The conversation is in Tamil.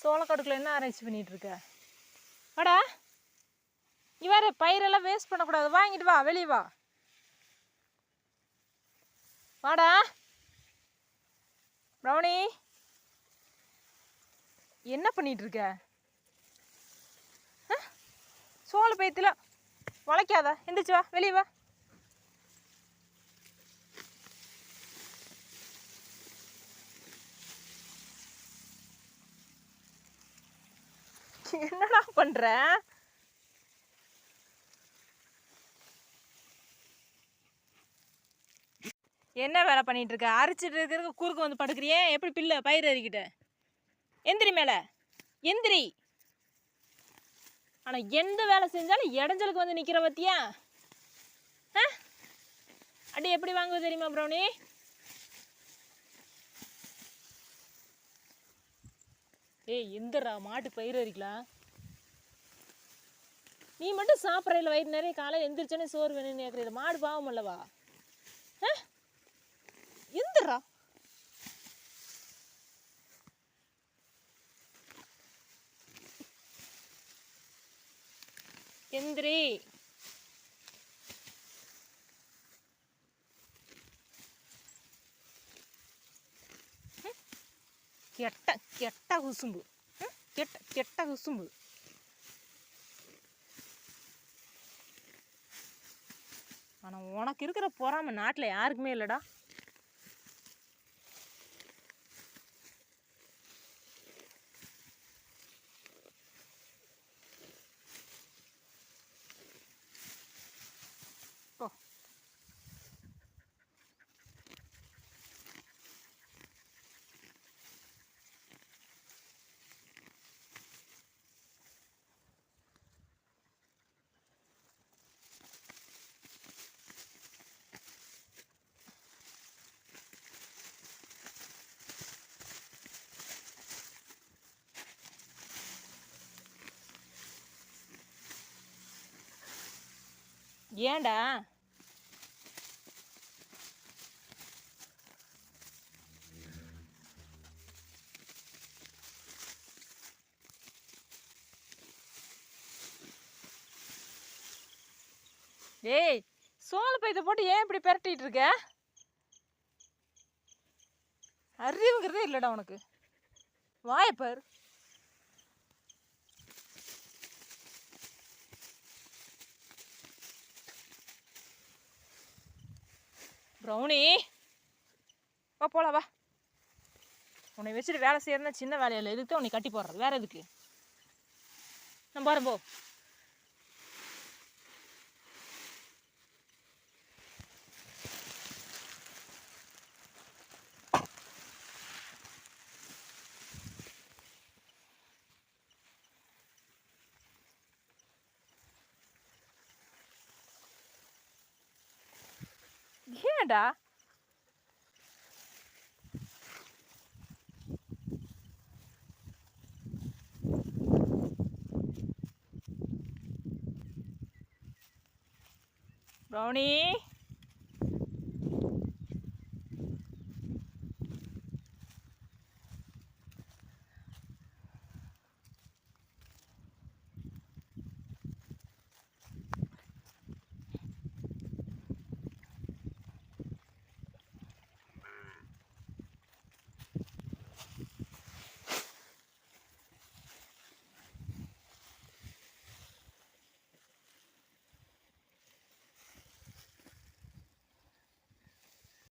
சோளக்கடுக்கில் என்ன ஆராய்ச்சி பண்ணிகிட்டு இருக்க வாடா இவர் பயிரெல்லாம் வேஸ்ட் பண்ணக்கூடாது. வாங்கிட்டு வா வெளியே வா. வாடா. ப்ரௌனி. என்ன பண்ணிகிட்டு இருக்க ஆ? சோள பயத்தில் வளைக்காத. எந்திரிச்சு வா வெளியே வா. என்னடா பண்ற? என்ன வேலை பண்ணிட்டு இருக்க அரைச்சிட்டு இருக்கிற குறுக்கு வந்து படுக்கிறியே? எப்படி பில்ல பயிர் அறிக்கிட்ட எந்திரி மேல. எந்திரி. ஆனா எந்த வேலை செஞ்சாலும் இடைஞ்சலுக்கு வந்து நிக்கிற பத்தியா? ஆ? அடி எப்படி வாங்குவது தெரியுமா ப்ரௌனி? ஏய் எந்திரா மாட்டு பயிர் அரிக்கலாம். நீ மட்டும் சாப்பிட்றதுல வயிறு நிறைய காலையில் எந்திரிச்சோன்னே சோறு வேணும்னு கேட்குறது மாடு பாவம் அல்லவா? ஆ எந்திரா எந்திரி. கெட்ட கெட்ட குசும்பு ம், கெட்ட கெட்ட குசும்பு ஆனால் உனக்கு இருக்கிற பொறாமை நாட்டில் யாருக்குமே இல்லைடா ஏன்டா? ஏய் சோள பைத்த போட்டு ஏன் இப்படி பெரட்டிட்டு இருக்க? அறிவுங்கிறதே இல்லைடா உனக்கு. வாயப்பார் ப்ரௌனி வா போலாம் வா. உன்னை வச்சுட்டு வேலை செய்யறதுனா சின்ன வேலையில் எதுக்கு தான் உன்னை கட்டி போடுறது? வேற எதுக்கு? நான் போகிறேன் ஏன்டா ப்ரௌனி